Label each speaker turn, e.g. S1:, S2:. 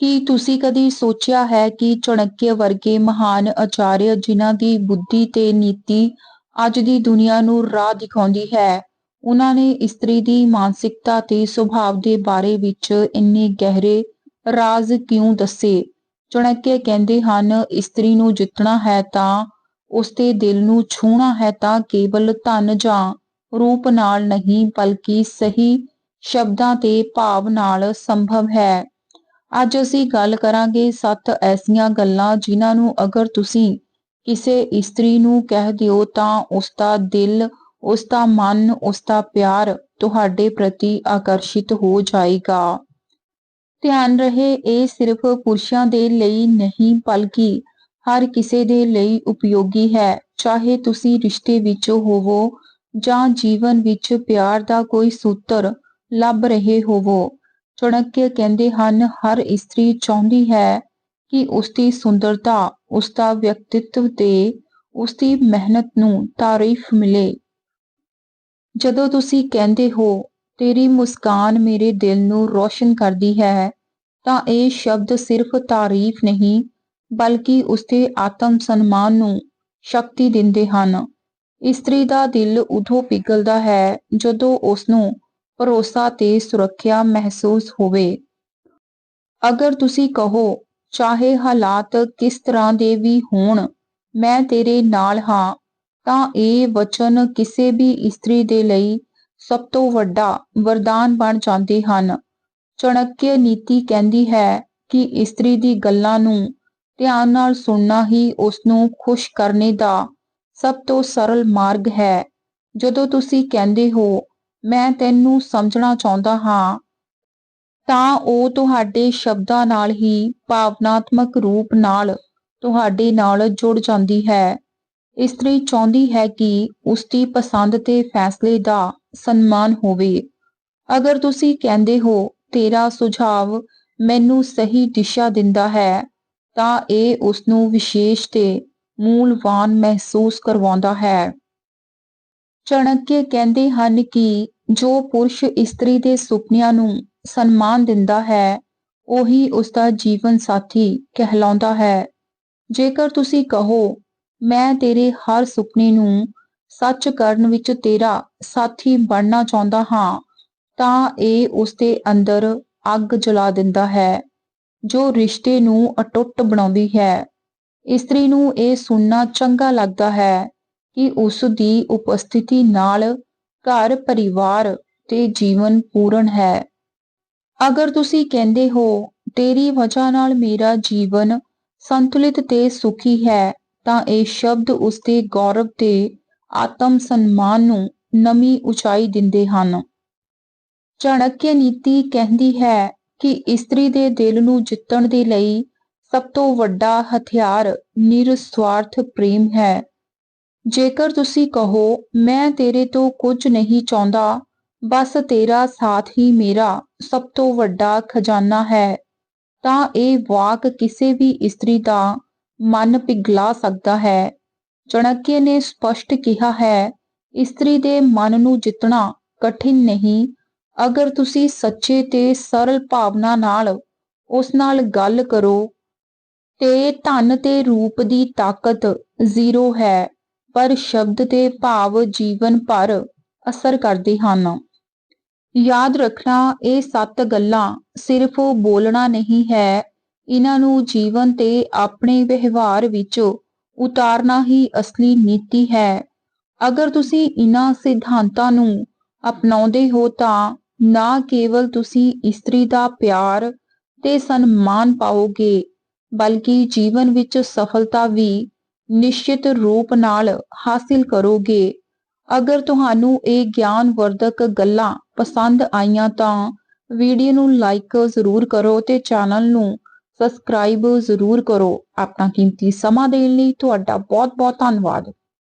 S1: ਕੀ ਤੁਸੀਂ ਕਦੀ ਸੋਚਿਆ ਹੈ ਕਿ ਚਾਣਕਿਆ ਵਰਗੇ ਮਹਾਨ ਆਚਾਰੀਆ ਜਿਨ੍ਹਾਂ ਦੀ ਬੁੱਧੀ ਤੇ ਨੀਤੀ ਅੱਜ ਦੀ ਦੁਨੀਆ ਨੂੰ ਰਾਹ ਦਿਖਾਉਂਦੀ ਹੈ, ਉਹਨਾਂ ਨੇ ਇਸਤਰੀ ਦੀ ਮਾਨਸਿਕਤਾ ਤੇ ਸੁਭਾਅ ਦੇ ਬਾਰੇ ਵਿੱਚ ਇੰਨੇ ਗਹਿਰੇ ਰਾਜ਼ ਕਿਉਂ ਦੱਸੇ? ਚਾਣਕਿਆ ਕਹਿੰਦੇ ਹਨ, ਇਸਤਰੀ ਨੂੰ ਜਿੱਤਣਾ ਹੈ ਤਾਂ ਉਸਦੇ ਦਿਲ ਨੂੰ ਛੂਹਣਾ ਹੈ ਤਾਂ ਕੇਵਲ ਧਨ ਜਾਂ ਰੂਪ ਨਾਲ ਨਹੀਂ ਬਲਕਿ ਸਹੀ ਸ਼ਬਦਾਂ ਤੇ ਭਾਵ ਨਾਲ ਸੰਭਵ ਹੈ। ਅੱਜ ਅਸੀਂ ਗੱਲ ਕਰਾਂਗੇ ਸੱਤ ਐਸੀਆਂ ਗੱਲਾਂ ਜਿਨ੍ਹਾਂ ਨੂੰ ਅਗਰ ਤੁਸੀਂ ਕਿਸੇ ਇਸਤਰੀ ਨੂੰ ਕਹਿ ਦਿਓ ਤਾਂ ਉਸਦਾ ਦਿਲ, ਉਸਦਾ ਮਨ, ਉਸਦਾ ਪਿਆਰ ਤੁਹਾਡੇ ਪ੍ਰਤੀ ਆਕਰਸ਼ਿਤ ਹੋ ਜਾਏਗਾ। ਧਿਆਨ ਰਹੇ ਇਹ ਸਿਰਫ ਪੁਰਸ਼ਾਂ ਦੇ ਲਈ ਨਹੀਂ ਬਲਕਿ ਹਰ ਕਿਸੇ ਦੇ ਲਈ ਉਪਯੋਗੀ ਹੈ, ਚਾਹੇ ਤੁਸੀਂ ਰਿਸ਼ਤੇ ਵਿੱਚ ਹੋਵੋ ਜਾਂ ਜੀਵਨ ਵਿੱਚ ਪਿਆਰ ਦਾ ਕੋਈ ਸੂਤਰ ਲੱਭ ਰਹੇ ਹੋਵੋ। ਚਾਣਕਿਆ ਕਹਿੰਦੇ ਹਨ, ਹਰ ਇਸਤਰੀ ਚਾਹੁੰਦੀ ਹੈ ਕਿ ਉਸਦੀ ਸੁੰਦਰਤਾ, ਉਸਦਾ ਵਿਅਕਤਿਤਵ ਤੇ ਉਸਦੀ ਮਿਹਨਤ ਨੂੰ ਤਾਰੀਫ ਮਿਲੇ। ਜਦੋਂ ਤੁਸੀਂ ਕਹਿੰਦੇ ਹੋ, ਤੇਰੀ ਮੁਸਕਾਨ ਮੇਰੇ ਦਿਲ ਨੂੰ ਰੌਸ਼ਨ ਕਰਦੀ ਹੈ, ਤਾਂ ਇਹ ਸ਼ਬਦ ਸਿਰਫ ਤਾਰੀਫ ਨਹੀਂ ਬਲਕਿ ਉਸਦੇ ਆਤਮ-ਸਨਮਾਨ ਨੂੰ ਸ਼ਕਤੀ ਦਿੰਦੇ ਹਨ। ਇਸਤਰੀ ਦਾ ਦਿਲ ਉਦੋਂ ਪਿਘਲਦਾ ਹੈ ਜਦੋਂ ਉਸਨੂੰ ਭਰੋਸਾ ਤੇ ਸੁਰੱਖਿਆ ਮਹਿਸੂਸ ਹੋਵੇ। ਅਗਰ ਤੁਸੀਂ ਕਹੋ, ਚਾਹੇ ਹਾਲਾਤ ਕਿਸ ਤਰ੍ਹਾਂ ਦੇ ਵੀ ਹੋਣ, ਮੈਂ ਤੇਰੇ ਨਾਲ ਹਾਂ, ਤਾਂ ਇਹ ਵਚਨ ਕਿਸੇ ਵੀ ਇਸਤਰੀ ਦੇ ਲਈ ਸਭ ਤੋਂ ਵੱਡਾ ਵਰਦਾਨ ਬਣ ਜਾਂਦੇ ਹਨ। ਚਾਣਕਿਆ ਨੀਤੀ ਕਹਿੰਦੀ ਹੈ ਕਿ ਇਸਤਰੀ ਦੀ ਗੱਲਾਂ ਨੂੰ ਧਿਆਨ ਨਾਲ ਸੁਣਨਾ ਹੀ ਉਸਨੂੰ ਖੁਸ਼ ਕਰਨੇ ਦਾ ਸਭ ਤੋਂ ਸਰਲ ਮਾਰਗ ਹੈ। ਜਦੋਂ ਤੁਸੀਂ ਕਹਿੰਦੇ ਹੋ, ਮੈਂ ਤੈਨੂੰ ਸਮਝਣਾ ਚਾਹੁੰਦਾ ਹਾਂ, ਤਾਂ ਉਹ ਤੁਹਾਡੇ ਸ਼ਬਦਾਂ ਨਾਲ ਹੀ ਭਾਵਨਾਤਮਕ ਰੂਪ ਨਾਲ ਤੁਹਾਡੇ ਨਾਲ ਜੁੜ ਜਾਂਦੀ ਹੈ। ਇਸਤਰੀ ਚਾਹੁੰਦੀ ਹੈ ਕਿ ਉਸਦੀ ਪਸੰਦ ਤੇ ਫੈਸਲੇ ਦਾ ਸਨਮਾਨ ਹੋਵੇ। ਅਗਰ ਤੁਸੀਂ ਕਹਿੰਦੇ ਹੋ, ਤੇਰਾ ਸੁਝਾਵ ਮੈਨੂੰ ਸਹੀ ਦਿਸ਼ਾ ਦਿੰਦਾ ਹੈ, ਤਾਂ ਇਹ ਉਸਨੂੰ ਵਿਸ਼ੇਸ਼ ਤੇ ਮੂਲਵਾਨ ਮਹਿਸੂਸ ਕਰਵਾਉਂਦਾ ਹੈ। ਚਾਣਕਿਆ ਕਹਿੰਦੇ ਹਨ ਕਿ ਜੋ ਪੁਰਸ਼ ਇਸਤਰੀ ਦੇ ਸੁਪਨਿਆਂ ਨੂੰ ਸਨਮਾਨ ਦਿੰਦਾ ਹੈ, ਉਹੀ ਉਸਦਾ ਜੀਵਨ ਸਾਥੀ ਕਹਿਲਾਉਂਦਾ ਹੈ। ਜੇਕਰ ਤੁਸੀਂ ਕਹੋ, ਮੈਂ ਤੇਰੇ ਹਰ ਸੁਪਨੇ ਨੂੰ ਸੱਚ ਕਰਨ ਵਿੱਚ ਤੇਰਾ ਸਾਥੀ ਬਣਨਾ ਚਾਹੁੰਦਾ ਹਾਂ, ਤਾਂ ਇਹ ਉਸਦੇ ਅੰਦਰ ਅੱਗ ਜਲਾ ਦਿੰਦਾ ਹੈ, ਜੋ ਰਿਸ਼ਤੇ ਨੂੰ ਅਟੁੱਟ ਬਣਾਉਂਦੀ ਹੈ। ਇਸਤਰੀ ਨੂੰ ਇਹ ਸੁਣਨਾ ਚੰਗਾ ਲੱਗਦਾ ਹੈ ਕਿ ਉਸ ਦੀ ਉਪਸਥਿਤੀ ਨਾਲ ਘਰ, ਪਰਿਵਾਰ ਤੇ ਜੀਵਨ ਪੂਰਨ ਹੈ। ਅਗਰ ਤੁਸੀਂ ਕਹਿੰਦੇ ਹੋ, ਤੇਰੀ ਵਜ੍ਹਾ ਨਾਲ ਮੇਰਾ ਜੀਵਨ ਸੰਤੁਲਿਤ ਤੇ ਸੁਖੀ ਹੈ, ਤਾਂ ਇਹ ਸ਼ਬਦ ਉਸਦੇ ਗੌਰਵ ਤੇ ਆਤਮ-ਸਨਮਾਨ ਨੂੰ ਨਵੀਂ ਉਚਾਈ ਦਿੰਦੇ ਹਨ। ਚਾਣਕਿਆ ਨੀਤੀ ਕਹਿੰਦੀ ਹੈ ਕਿ ਇਸਤਰੀ ਦੇ ਦਿਲ ਨੂੰ ਜਿੱਤਣ ਦੇ ਲਈ ਸਭ ਤੋਂ ਵੱਡਾ ਹਥਿਆਰ ਨਿਰਸਵਾਰਥ ਪ੍ਰੇਮ ਹੈ। ਜੇਕਰ ਤੁਸੀਂ ਕਹੋ, ਮੈਂ ਤੇਰੇ ਤੋਂ ਕੁਝ ਨਹੀਂ ਚਾਹੁੰਦਾ, ਬਸ ਤੇਰਾ ਸਾਥ ਹੀ ਮੇਰਾ ਸਭ ਤੋਂ ਵੱਡਾ ਖਜ਼ਾਨਾ ਹੈ, ਤਾਂ ਇਹ ਵਾਕ ਕਿਸੇ ਵੀ ਇਸਤਰੀ ਦਾ ਮਨ ਪਿਘਲਾ ਸਕਦਾ ਹੈ। ਚਾਣਕਿਆ ਨੇ ਸਪਸ਼ਟ ਕਿਹਾ ਹੈ, ਇਸਤਰੀ ਦੇ ਮਨ ਨੂੰ ਜਿੱਤਣਾ ਕਠਿਨ ਨਹੀਂ, ਅਗਰ ਤੁਸੀਂ ਸੱਚੇ ਤੇ ਸਰਲ ਭਾਵਨਾ ਨਾਲ ਉਸ ਨਾਲ ਗੱਲ ਕਰੋ। ਤੇ ਧਨ ਤੇ ਰੂਪ ਦੀ ਤਾਕਤ ਜ਼ੀਰੋ ਹੈ, ਪਰ ਸ਼ਬਦ ਦੇ ਭਾਵ ਜੀਵਨ ਭਰ ਅਸਰ ਕਰਦੇ ਹਨ। ਯਾਦ ਰੱਖਣਾ, ਇਹ ਸੱਤ ਗੱਲਾਂ ਸਿਰਫ ਬੋਲਣਾ ਨਹੀਂ ਹੈ, ਇਹਨਾਂ ਨੂੰ ਜੀਵਨ ਤੇ ਆਪਣੇ ਵਿਵਹਾਰ ਵਿੱਚ ਉਤਾਰਨਾ ਹੀ ਅਸਲੀ ਨੀਤੀ ਹੈ। ਅਗਰ ਤੁਸੀਂ ਇਹਨਾਂ ਸਿਧਾਂਤਾਂ ਨੂੰ ਅਪਣਾਉਂਦੇ ਹੋ ਤਾਂ ਨਾ ਕੇਵਲ ਤੁਸੀਂ ਇਸਤਰੀ ਦਾ ਪਿਆਰ ਤੇ ਸਨਮਾਨ ਪਾਓਗੇ, ਬਲਕਿ ਜੀਵਨ ਵਿੱਚ ਸਫਲਤਾ ਵੀ ਨਿਸ਼ਚਿਤ ਰੂਪ ਨਾਲ ਹਾਸਿਲ ਕਰੋਗੇ। ਅਗਰ ਤੁਹਾਨੂੰ ਇਹ ਗਿਆਨਵਰਧਕ ਗੱਲਾਂ ਪਸੰਦ ਆਈਆਂ ਤਾਂ ਵੀਡੀਓ ਨੂੰ ਲਾਈਕ ਜ਼ਰੂਰ ਕਰੋ ਤੇ ਚੈਨਲ ਨੂੰ ਸਬਸਕ੍ਰਾਈਬ ਜ਼ਰੂਰ ਕਰੋ। ਆਪਣਾ ਕੀਮਤੀ ਸਮਾਂ ਦੇਣ ਲਈ ਤੁਹਾਡਾ ਬਹੁਤ-ਬਹੁਤ ਧੰਨਵਾਦ।